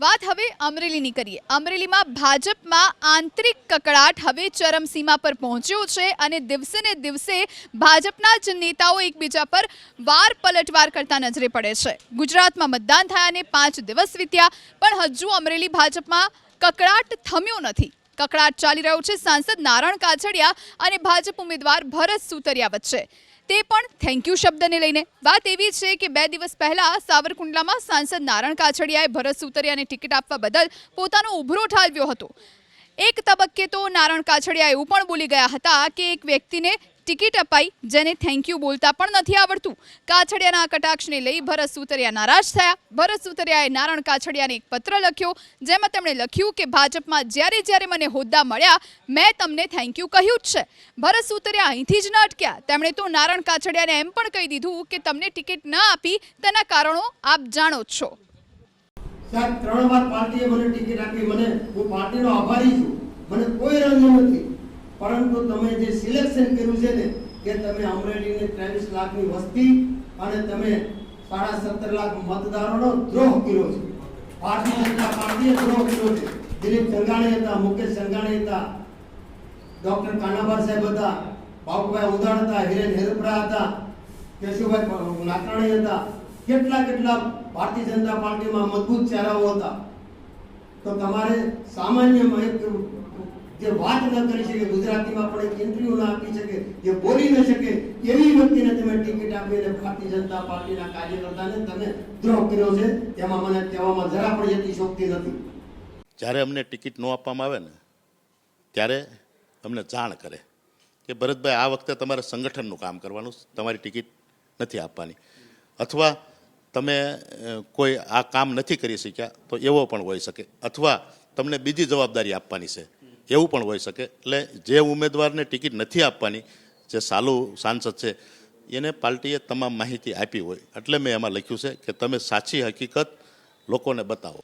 વાત હવે અમરેલીની કરીએ. અમરેલીમાં ભાજપમાં આંતરિક કકળાટ હવે ચરમસીમા પર પહોંચ્યો છે અને દિવસે ને દિવસે ભાજપના જ નેતાઓ એકબીજા પર વાર પલટવાર કરતા નજરે પડે છે. ગુજરાતમાં મતદાન થયાને પાંચ દિવસ વીત્યા, પણ હજુ અમરેલી ભાજપમાં કકળાટ થમ્યો નથી. કકળાટ ચાલી રહ્યો છે. સાંસદ નારણ કાછડિયા અને ભાજપ ઉમેદવાર ભરત સુતરિયા વચ્ચે. તે પણ થેન્ક યુ શબ્દને લઈને. વાત એવી છે કે બે દિવસ પહેલા સાવરકુંડલામાં સાંસદ નારણ કાછડિયાએ ભરત સુતરિયાને ટિકિટ આપવા બદલ પોતાનો ઉભરો ઠાલવ્યો હતો. એક તબક્કે તો નારણ કાછડિયા એવું પણ બોલી ગયા હતા કે એક વ્યક્તિને ટિકિટ અપાઈ, જેને થેન્ક યુ બોલતા પણ નથી આવડતું. કાછડિયાના કટાક્ષને લઈ ભરત સુતરિયા નારાજ થયા. ભરત સુતરિયાએ નારણ કાછડિયાને એક પત્ર લખ્યો, જેમાં તેમણે લખ્યું કે ભાજપમાં જ્યારે જ્યારે મને હોદ્દા મળ્યા, મેં તમને થેન્ક યુ કહ્યું જ છે. ભરત સુતરિયા અહીંથી જ ન અટક્યા. તેમણે તો નારણ કાછડિયાને એમ પણ કહી દીધું કે તમને ટિકિટ ન આપી, તેના કારણો આપ જાણો જ છો. સાહેબ, ત્રણ વાર પાર્ટીએ મને ટિકિટ આપી. મને હું પાર્ટીનો આભારી છું. મને કોઈ રંગ નથી. પરંતુ તમે જે સિલેક્શન કર્યું છે ને, કે તમે અમરેલીને ત્રેવીસ લાખની વસ્તી અને તમે સાડા સત્તર લાખ મતદારોનો દ્રોહ કર્યો છે. ભારતીય જનતા પાર્ટીએ દ્રોહ કર્યો છે. દિલીપ સંઘાણી હતા, મુકેશ સંઘાણી હતા, ડોક્ટર કાનાભાર સાહેબ હતા, બાબુભાઈ ઉદાણ હતા, હિરેન હેરપરા હતા, કેશુભાઈ નાકરાણી હતા. કેટલા કેટલા ભારતીય જનતા પાર્ટીમાં મજબૂત ચહેરાઓ હતા. તો તમારે સામાન્ય જે વાત ન કરી શકે, ગુજરાતીમાં પણ એક ઇન્ટરવ્યુ ના આપી શકે, જે બોલી ન શકે, એવી વ્યક્તિને તમે ટિકિટ આપીને ભારતીય જનતા પાર્ટીના કાર્યકર્તાને તમે દ્રોહ કર્યો છે તેમાં મને કહેવામાં જરા પણ યતિશોક્તિ નથી. જ્યારે અમને ટિકિટ ન આપવામાં આવે ને, ત્યારે અમને જાણ કરે કે ભરતભાઈ, આ વખતે તમારે સંગઠનનું કામ કરવાનું તમારી ટિકિટ નથી આપવાની. અથવા તમે કોઈ આ કામ નથી કરી શક્યા, તો એવો પણ હોઈ શકે. અથવા તમને બીજી જવાબદારી આપવાની છે. એવું પણ હોઈ શકે. એટલે જે ઉમેદવારને ટિકિટ નથી આપવાની, જે સાલુ સાંસદ છે, એને પાર્ટીએ તમામ માહિતી આપી હોય. એટલે મેં એમાં લખ્યું છે કે તમે સાચી હકીકત લોકોને બતાવો.